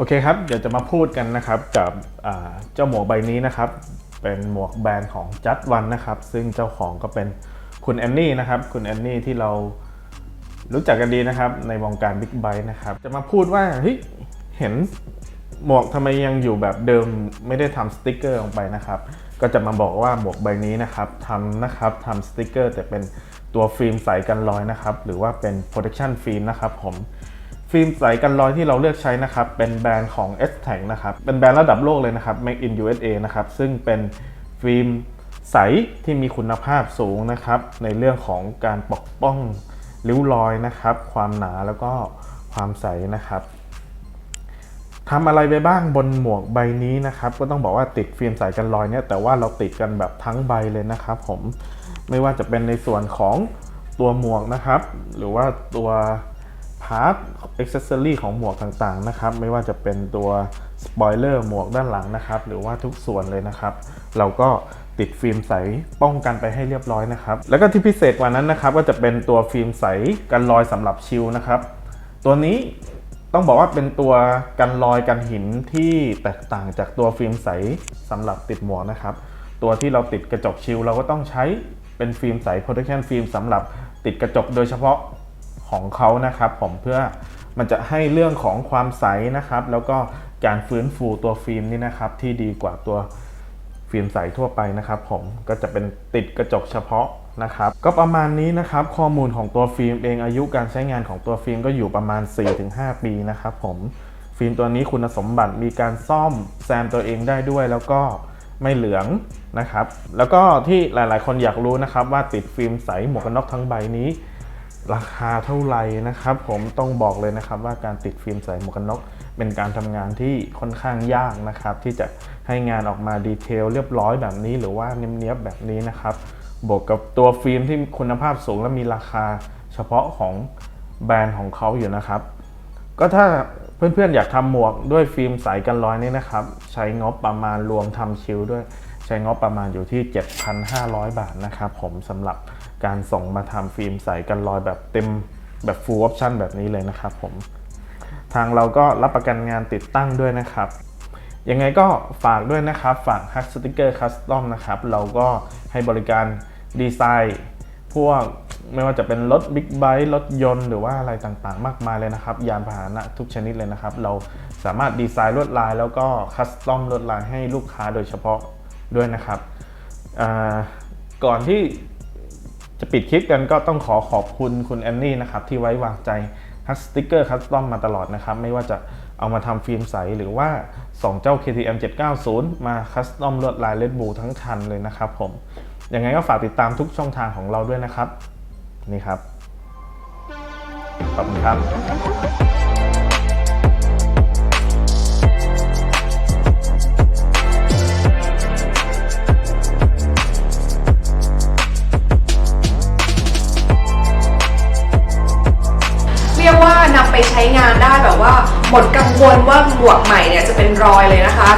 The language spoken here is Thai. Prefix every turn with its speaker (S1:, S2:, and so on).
S1: โอเคครับ เดี๋ยวจะมาพูดกันนะครับกับเจ้าหมวกใบนี้นะครับ เป็นหมวกแบรนด์ของจัดวันนะครับ ซึ่งเจ้าของก็เป็นคุณแอนนี่นะครับ คุณแอนนี่ที่เรารู้จักกันดีนะครับ ในวงการบิ๊กไบค์นะครับ จะมาพูดว่าเฮ้ยเห็นหมวกทำไมยังอยู่แบบเดิมไม่ได้ทำสติกเกอร์ลงไปนะครับ ก็จะมาบอกว่าหมวกใบนี้นะครับทำนะครับทำสติกเกอร์แต่เป็นตัวฟิล์มใสกันรอยนะครับ หรือว่าเป็น protection film นะครับผม ฟิล์มใสกันรอยที่เราเลือกใช้นะครับ เป็นแบรนด์ของ s t a n นะครับ เป็นแบรนด์ระดับโลกเลยนะครับ Make in USA นะครับ ซึ่งเป็นฟิล์มใสที่มีคุณภาพสูงนะครับ ในเรื่องของการปกป้องริ้วรอยนะครับ ความหนาแล้วก็ความใสนะครับทำอะไรไปบ้างบนหมวกใบนี้นะครับ ก็ต้องบอกว่าติดฟิล์มใสกันรอยเนี่ยแต่ว่าเราติดกันแบบทั้งใบเลยนะครับ ผมไม่ว่าจะเป็นในส่วนของตัวหมวกนะครับ หรือว่าตัว พาร์ทอ็อกเซอรี่ของหมวกต่างๆนะครับไม่ว่าจะเป็นตัวสปอยเลอร์หมวกด้านหลังนะครับหรือว่าทุกส่วนเลยนะครับ เราก็ติดฟิล์มใสป้องกันไปให้เรียบร้อยนะครับ แล้วก็ที่พิเศษกว่านั้นนะครับก็จะเป็นตัวฟิล์มใสกันรอยสำหรับชิลนะครับ ตัวนี้ต้องบอกว่าเป็นตัวกันรอยกันหินที่แตกต่างจากตัวฟิล์มใสสำหรับติดหมวกนะครับ ตัวที่เราติดกระจกชิลเราก็ต้องใช้เป็นฟิล์มใส protection film สำหรับติดกระจกโดยเฉพาะ ของเขานะครับผมเพื่อมันจะให้เรื่องของความใสนะครับ แล้วก็การฟื้นฟูตัวฟิล์มนี่นะครับ ที่ดีกว่าตัวฟิล์มใสทั่วไปนะครับผมก็จะเป็นติดกระจกเฉพาะนะครับก็ประมาณนี้นะครับข้อมูลของตัวฟิล์มเองอายุการใช้งานของตัวฟิล์มก็อยู่ประมาณ 4-5 ปีนะครับผมฟิล์มตัวนี้คุณสมบัติมีการซ่อมแซมตัวเองได้ด้วยแล้วก็ไม่เหลืองนะครับ แล้วก็ที่หลายๆ คนอยากรู้นะครับว่าติดฟิล์มใสหมวกกันน็อกทั้งใบนี้ ราคาเท่าไหร่นะครับ ผมต้องบอกเลยนะครับว่าการติดฟิล์มใส่หมวกกันน็อกเป็นการทำงานที่ค่อนข้างยากนะครับ ที่จะให้งานออกมาดีเทลเรียบร้อยแบบนี้หรือว่าเนียบๆแบบนี้นะครับ บวกกับตัวฟิล์มที่คุณภาพสูงและมีราคาเฉพาะของแบรนด์ของเขาอยู่นะครับ ก็ถ้าเพื่อนๆอยากทำหมวกด้วยฟิล์มใสกันรอยนี่นะครับ ใช้งบประมาณรวมทำชิลด้วย ช้งบประมาณอยู่ที่ 7,500 บาทนะครับผมสำหรับการส่งมาทำฟิล์มใสกันรอยแบบเต็มแบบ full option แบบนี้เลยนะครับผม ทางเราก็รับประกันงานติดตั้งด้วยนะครับ ยังไงก็ฝากด้วยนะครับ ฝากฮักสติกเกอร์คัสตอมนะครับ เราก็ให้บริการดีไซน์พวกไม่ว่าจะเป็นรถบิ๊กไบค์รถยนต์หรือว่าอะไรต่างๆ มากมายเลยนะครับ ยานพาหนะทุกชนิดเลยนะครับ เราสามารถดีไซน์ลวดลายแล้วก็คัสตอมลวดลายให้ลูกค้าโดยเฉพาะ ด้วยนะครับก่อนที่จะปิดคลิปกันก็ต้องขอขอบคุณคุณแอนนี่นะครับที่ไว้วางใจฮักสติกเกอร์คัสตอมมาตลอดนะครับ ไม่ว่าจะเอามาทำฟิล์มใสหรือว่าส่งเจ้า KTM 790 มาคัสตอมลวดลายเลดบูทั้งคันเลยนะครับผมยังไงก็ฝากติดตามทุกช่องทางของเราด้วยนะครับ นี่ครับ ขอบคุณครับ
S2: แบบว่าหมดกังวลว่าหมวกใหม่เนี่ยจะเป็นรอยเลยนะคะ